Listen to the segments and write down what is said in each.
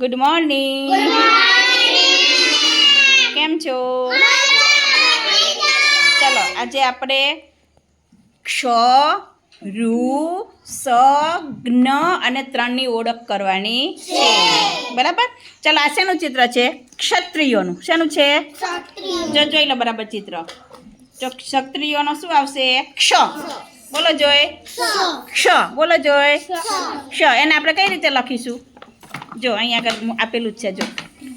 Good morning કેમ છો? ચલો આજે આપણે ક્ષ રૂ સ જ્ઞ અને ત્રણની ઓળખ કરવાની છે. બરાબર? ચલો આ શેનું ચિત્ર છે? ક્ષત્રિયોનું. શેનું છે? જો જોઈ લો બરાબર ચિત્ર. તો ક્ષત્રિયોનો શું આવશે? ક્ષ. બોલો જોઈ. ક્ષ. બોલો જોઈ. ક્ષ. એને આપણે કઈ રીતે લખીશું? જો અહીંયા આગળ આપેલું જ છે જો.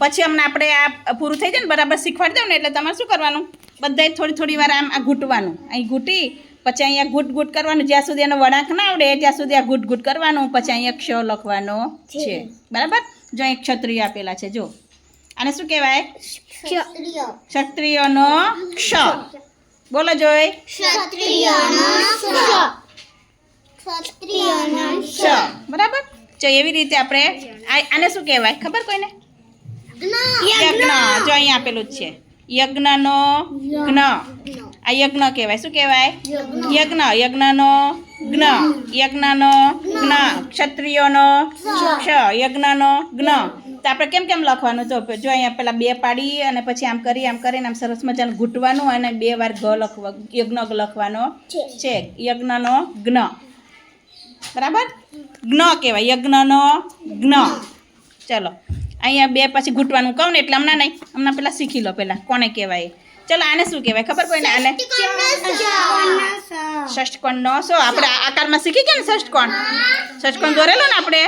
પછી અમને આપણે આ પૂરું થઈ જાય ને બરાબર શીખવાડી દઉં ને એટલે તમારે શું કરવાનું? બધાય થોડી થોડી વાર આમ આ ઘૂંટવાનું. અહીં ઘૂંટી પછી અહીંયા ઘૂંટ ઘૂંટ કરવાનું જ્યાં સુધી એનો વળાંક ના આવડે ત્યાં સુધી આ ઘૂંટ ઘૂંટ કરવાનું પછી અહીંયા ક્ષ લખવાનો છે. બરાબર? જો અહીં ક્ષત્રિય આપેલા છે જો. આને શું કહેવાય? ક્ષત્રિયનો ક્ષ. બોલો જોઈ. ક્ષ. બરાબર? જો એવી રીતે આપણે આને શું કહેવાય? ખબર કોઈને? યજ્ઞ. જો અહીં આપેલું જ છે. યજ્ઞનો જ્ઞ આ યજ્ઞ કહેવાય. શું કહેવાય? યજ્ઞ. યજ્ઞનો જ્ઞ યજ્ઞનો જ્ઞ ક્ષત્રિયોનો ક્ષ. યજ્ઞનો જ્ઞ તો આપણે કેમ કેમ લખવાનું? તો જો અહીંયા પેલા બે પાડી અને પછી આમ કરી આમ કરીને આમ સરસ મજાનું ઘૂંટવાનું અને બે વાર ગ લખવા યજ્ઞ લખવાનો છે. યજ્ઞનો જ્ઞ બરાબર? જ્ઞ કહેવાય યજ્ઞનો જ્ઞ ચલો, અહીંયા બે પછી ઘૂંટવાનું કહું ને એટલે હમણાં નહીં, હમણાં પેલા શીખી લો પહેલાં કોને કહેવાય. ચલો, આને શું કહેવાય, ખબર કોઈને આને ષષ્ટકોણનો શું? આપણે આકારમાં શીખી ગયા ને ષષ્ટકોણ ષષ્ટકોણ દોરેલો ને આપણે?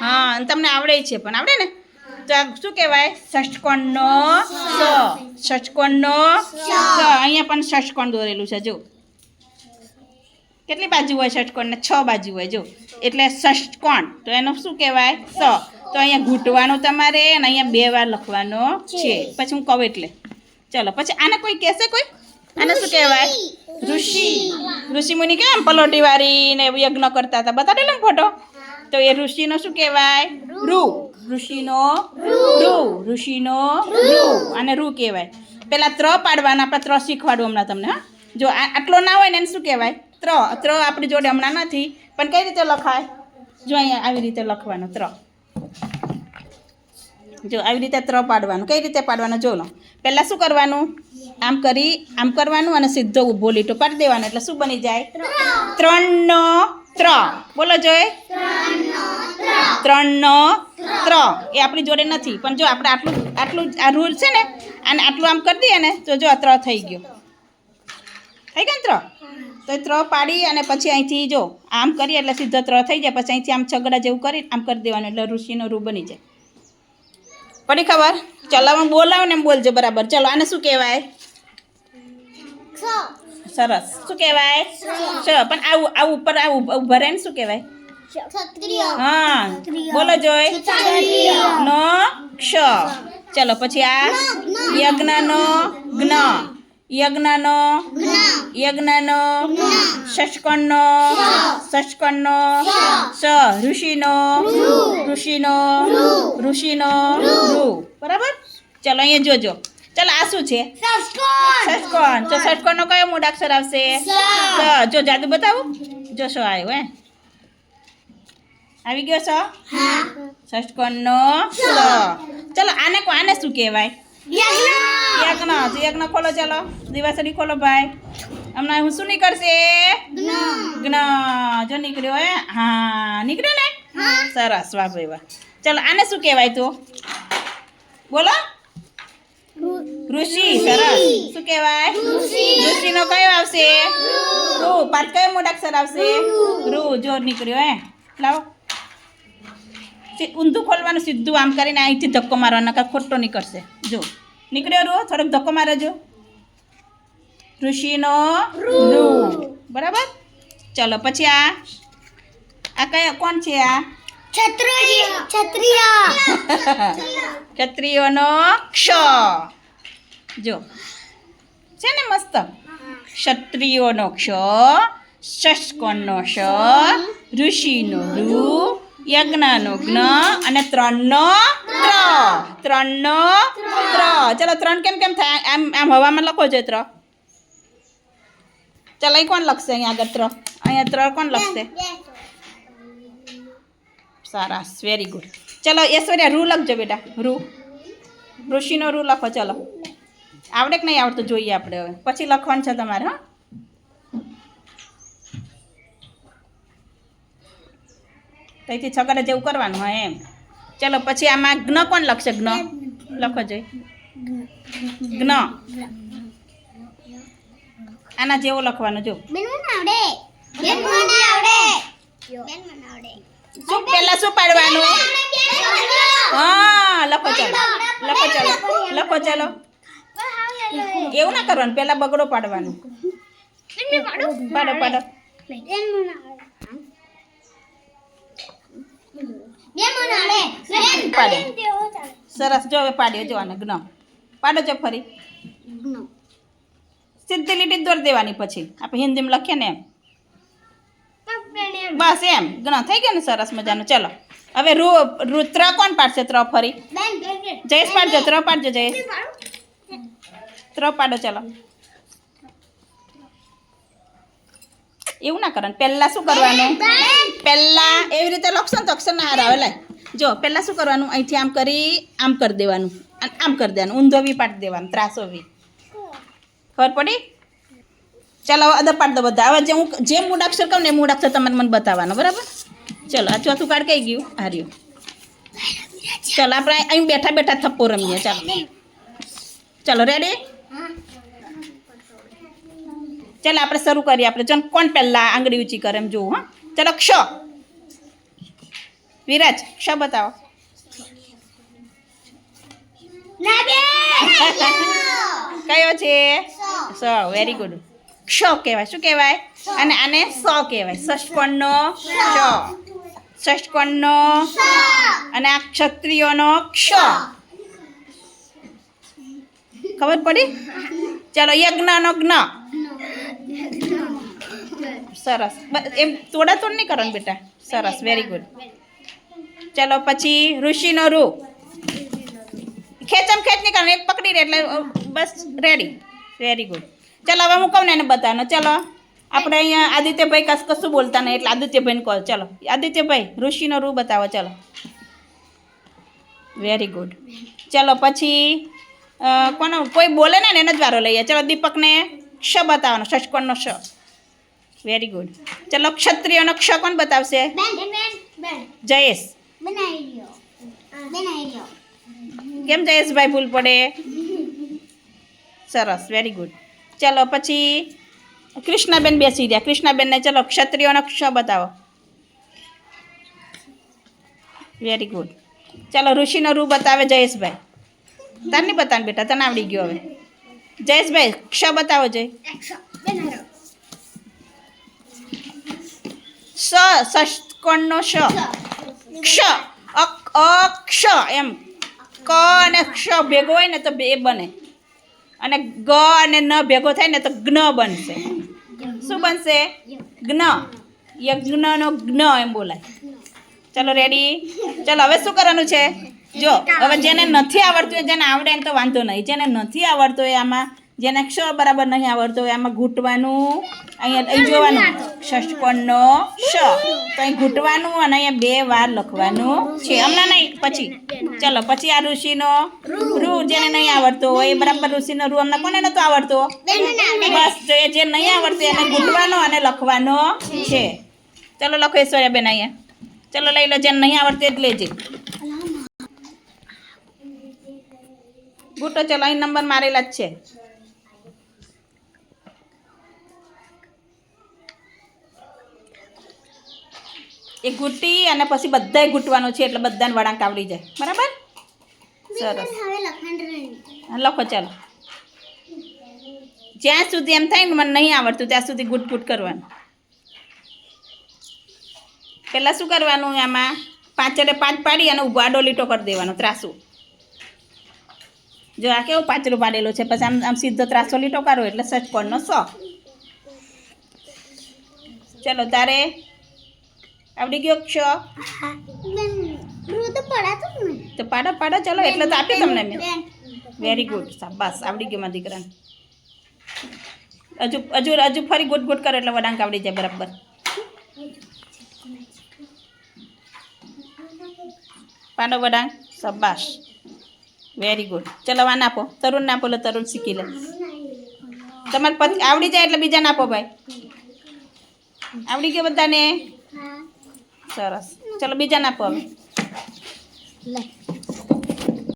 હા તમને આવડે છે પણ, આવડે ને? તો શું કહેવાય? ષષ્ટકોણનો સ ષષ્ટકોણનો સ અહીંયા પણ ષષ્ટકોણ દોરેલું છે જો કેટલી બાજુ હોય ષષ્ટકોણને છ બાજુ હોય જો. એટલે ષષ્ટકોણ તો એનું શું કહેવાય? સ. તો અહીંયા ઘૂંટવાનું તમારે અને અહીંયા બે વાર લખવાનો છે. પછી હું કહું એટલે. ચલો પછી આને કોઈ કહેશે કોઈ? આને શું કહેવાય? ઋષિ. ઋષિ મુનિ કેમ પલોટી વાળી ને યજ્ઞ કરતા હતા? બતાડેલો ને ફોટો? તો એ ઋષિનો શું કહેવાય? રૂ. ઋષિનો રૂ. ઋષિનો રૂ. અને રૂ કહેવાય. પેલા ત્ર પાડવાના આપણે ત્ર શીખવાડું હમણાં તમને હા? જો આ આટલો ના હોય ને એને શું કહેવાય? ત્ર ત્ર આપણી જોડે હમણાં નથી પણ કઈ રીતે લખાય? જો અહીંયા આવી રીતે લખવાનો ત્ર. જો આવી રીતે ત્ર પાડવાનું કઈ રીતે પાડવાનું જો લો. પહેલાં શું કરવાનું? આમ કરી આમ કરવાનું અને સીધો ઊભો લીટો પાડી દેવાનો એટલે શું બની જાય? ત્રણનો ત્ર. બોલો જોઈ. ત્રણનો ત્ર. એ આપણી જોડે નથી પણ જો આપણે આટલું આટલું આ રૂલ છે ને અને આટલું આમ કરી દઈએ ને તો જો આ ત્ર થઈ ગયો. થઈ ગયો ને ત્ર? તો એ ત્ર પાડી અને પછી અહીંથી જો આમ કરીએ એટલે સીધો ત્ર થઈ જાય. પછી અહીંથી આમ છગડા જેવું કરી આમ કરી દેવાનું એટલે ઋષિનો રૂ બની જાય. પડી ખબર? ચલો હું બોલાવ ને બોલજો બરાબર. ચલો આને શું કહેવાય? સરસ. શું કહેવાય? ચલો પણ આવું આવું ઉપર આવું ભરે ને શું કહેવાય? હા. બોલો જોઈ નો ક્ષ. ચલો પછી આ યજ્ઞનો જ્ઞ યજ્ઞનો યજ્ઞનો ષષ્કણનો ષષ્કણનો સ. ઋષિનો ઋષિનો ઋષિનો રૂ બરાબર? ચલો અહીંયા જોજો. ચલો આ શું છે? ષષ્કોણ તો ષષ્કોણનો કયો મૂળાક્ષર આવશે? સ. જો જાદુ બતાવું. જો શું આવ્યો હે. આવી ગયો છો ષષ્કોણનો સ. ચલો આને કો આને શું કહેવાય? યજ્ઞ! યજ્ઞ ખોલો ચાલો. દિવાસળી ખોલો ભાઈ. હમણાં હું શું નીકળશે? જ્ઞ જો નીકળ્યો હે? હા નીકળ્યો ને? સરસ વાહ ભાઈ વાહ. ચલો આને શું કહેવાય તો? બોલો. ઋષિ સરસ. શું કહેવાય? ઋષિનો કયો આવશે? રૂ પાઠ કયો મોટાક્ષર આવશે? રૂ જો નીકળ્યો હે? લાવો. ઊંધું ખોલવાનું સીધું આમ કરીને અહીંથી ધક્કો મારવાનો કાંઈ ખોટો નીકળશે. જો. નીકળ્યો રૂ થોડોક ધક્કો મારો જો. ઋષિનો રૂ. બરાબર? ચલો પછી આ. આ કયા કોણ છે આ? ક્ષત્રિયોનો ક્ષ. જો. છે ને મસ્ત? ક્ષત્રિયોનો ક્ષ ષષ્કોણનો ષ ઋષિનો રૂ યજ્ઞનો જ્ઞ અને ત્રણનો ત્ર. ત્રણનો ત્ર. ચલો ત્રણ કેમ કેમ થાય? આમ આમ હવામાં લખો છો ત્ર. ચાલો એ કોણ લખશે અહીંયા આગળ ત્ર? અહીંયા ત્ર કોણ લખશે? સરસ વેરી ગુડ ચલો, ઐશ્વર્યા, રૂ લખજો બેટા, રૂ. ઋષિનો રૂ લખો, ચલો. આવડે કે નહીં આવડતું? જોઈએ આપણે હવે. પછી લખવાનું છે તમારે, હા. ત્યાંથી છગડે જેવું કરવાનું હોય એમ. ચલો પછી આમાં જ્ઞ કોણ લખશે? જ્ઞ લખો જોઈ. જ્ઞ આના જેવો લખવાનું જો. શું? પહેલા શું પાડવાનું? હા લખો ચાલો. લખો ચાલો. લખો ચાલો. એવું ના કરવાનું. પહેલા બગડો પાડવાનું. પાડો. પાડો સરસ. જો હવે પાડ્યો જોવાનો આને જ્ઞ પાડો જો ફરી. સીધી લીટી દોરી દેવાની પછી. આપણે હિન્દીમાં લખીએ ને એમ. બસ એમ. જ્ઞ થઈ ગયો ને સરસ મજાનું? ચલો. હવે રૂ ત્ર કોણ પાડશે? ત્ર ફરી. જયેશ પાડજો ત્ર પાડજો જયેશ. ત્ર પાડો ચલો. એવું ના કરવાનું પહેલાં શું કરવાનું? પહેલાં એવી રીતે લખશો ને તો અક્ષર ના હાર આવે લાય જો પહેલાં શું કરવાનું? અહીંથી આમ કરી આમ કરી દેવાનું. અને આમ કરી દેવાનું. ઊંધો બી પાડી દેવાનું ત્રાસો બી ખબર પડી? ચાલો હવે અદર પાડી દો બધા. હવે જે હું જે મૂળ અક્ષર કહું ને એ મૂળ અક્ષર તમારે મને બતાવવાનો બરાબર? ચલો આ ચોથું કાર્ડ કઈ ગયું? હાર્યું ચાલો આપણે અહીં બેઠા બેઠા થપ્પો રમીએ. ચાલો. ચાલો. રેડી ચાલો આપણે શરૂ કરીએ. આપણે ચાલ કોણ પહેલાં આંગળી ઊંચી કરે એમ જોવું હા. ચાલો ક્ષ. વિરાજ ક્ષ બતાવો. કયો છે? સ. વેરી ગુડ ક્ષ કહેવાય. શું કહેવાય? અને આને સ કહેવાય. ષષ્ટકોણનો ક્ષ. ષષ્ટકોણનો અને આ ક્ષત્રિયોનો ક્ષ. ખબર પડી? ચાલો યજ્ઞનો જ્ઞ સરસ. એમ તોડા તોડ નહીં કરવાનું બેટા. સરસ વેરી ગુડ ચાલો, પછી ઋષિનો રૂ ખેંચમ ખેંચ નહીં કરવાનું એક પકડી રહે એટલે બસ રેડી વેરી ગુડ ચાલો, હવે હું કહું ને એને બતાવવાનો ચાલો, આપણે અહીંયા આદિત્યભાઈ કશ કશું બોલતા નહીં એટલે આદિત્યભાઈને કહો ચલો, આદિત્યભાઈ, ઋષિનો રૂ બતાવો, ચાલો. વેરી ગુડ ચલો, પછી કોનો, કોઈ બોલે ને, એને જ વારો લઈએ. ચાલો, દીપકને ક્ષ બતાવવાનો, ષષ્કોણનો ક્ષ. વેરી ગુડ ચાલો ક્ષત્રિયનો ક્ષ કોણ બતાવશે? બેન બેન બેન. જયેશ. કેમ જયેશભાઈ ભૂલ પડે? સરસ વેરી ગુડ ચલો પછી કૃષ્ણાબેન બેસી રહ્યા. કૃષ્ણાબેનને ચલો ક્ષત્રિય ક્ષ બતાવો. વેરી ગુડ ચાલો ઋષિનો રૂ બતાવે જયેશભાઈ. તને નહીં બતાવ બેટા તને આવડી ગયો હવે. જયેશભાઈ ક્ષ બતાવો જય. સ, ષષ્ઠકોણનો શ ક્ષ, અક, અક્ષ એમ. ક અને ક્ષ ભેગો હોય ને તો બે બને. અને ગ અને ન ભેગો થાય ને તો જ્ઞ બનશે. શું બનશે? જ્ઞ. યજ્ઞનો જ્ઞ એમ બોલાય. ચલો રેડી ચલો, હવે શું કરવાનું છે? જો, હવે જેને નથી આવડતું જેને આવડે એને તો વાંધો નહીં. જેને નથી આવડતું હોય, આમાં જેને ક્ષ બરાબર નહીં આવડતો આમાં ઘૂંટવાનું, અહીંયા અહીં જોવાનું, ષષ્ઠકોણનો શ તો અહીં ઘૂંટવાનું અને અહીંયા બે વાર લખવાનું છે. હમણાં નહીં, પછી. ચલો, પછી આ ઋષિનો રૂ જેને નહીં આવડતો હોય, એ બરાબર ઋષિનો રૂ હમણાં કોને નતો આવડતો? બસ એ જે નહીં આવડતું એને ઘૂંટવાનો અને લખવાનો છે. ચલો, લખો ઐશ્વર્યાબેન અહીંયા. ચલો, લઈ લો, જેને નહીં આવડતું એ જ. લેજે ઘૂંટો, ચલો, અહીં નંબર મારેલા જ છે. એ ઘૂંટી અને પછી બધાય ઘૂંટવાનું છે એટલે બધાને વળાંક આવડી જાય. બરાબર? સરસ. લખો, ચાલો. જ્યાં સુધી એમ થાય ને મને નહીં આવડતું, ત્યાં સુધી ગુટ ગુટ કરવાનું. પહેલાં શું કરવાનું આમાં? પાંચડે પાંચ પાડી અને ઊભો આડો લીટો કરી દેવાનો, ત્રાસુ. જો આ કેવું પાંચરું પાડેલું છે, પછી આમ આમ સીધો ત્રાસો લીટો કરો એટલે સચપણનો સો. ચલો, તારે આવડી ગયો ક્ષ તો પાડો પાડો, ચાલો, એટલે તો આપ્યું તમને મેં. વેરી ગુડ બસ, આવડી ગયો મારા દીકરાને. હજુ હજુ હજુ ફરી ગુટ ગુટ કરો એટલે વડાંક આવડી જાય બરાબર. પાડો વડાંગ સબાશ વેરી ગુડ ચલો વાન આપો. તરુણ આપો, લે, તરુણ શીખી લે. તમારે પછી આવડી જાય એટલે બીજાને આપો ભાઈ. આવડી ગયો બધાને? સરસ. ચલો બીજાને આપો હવે.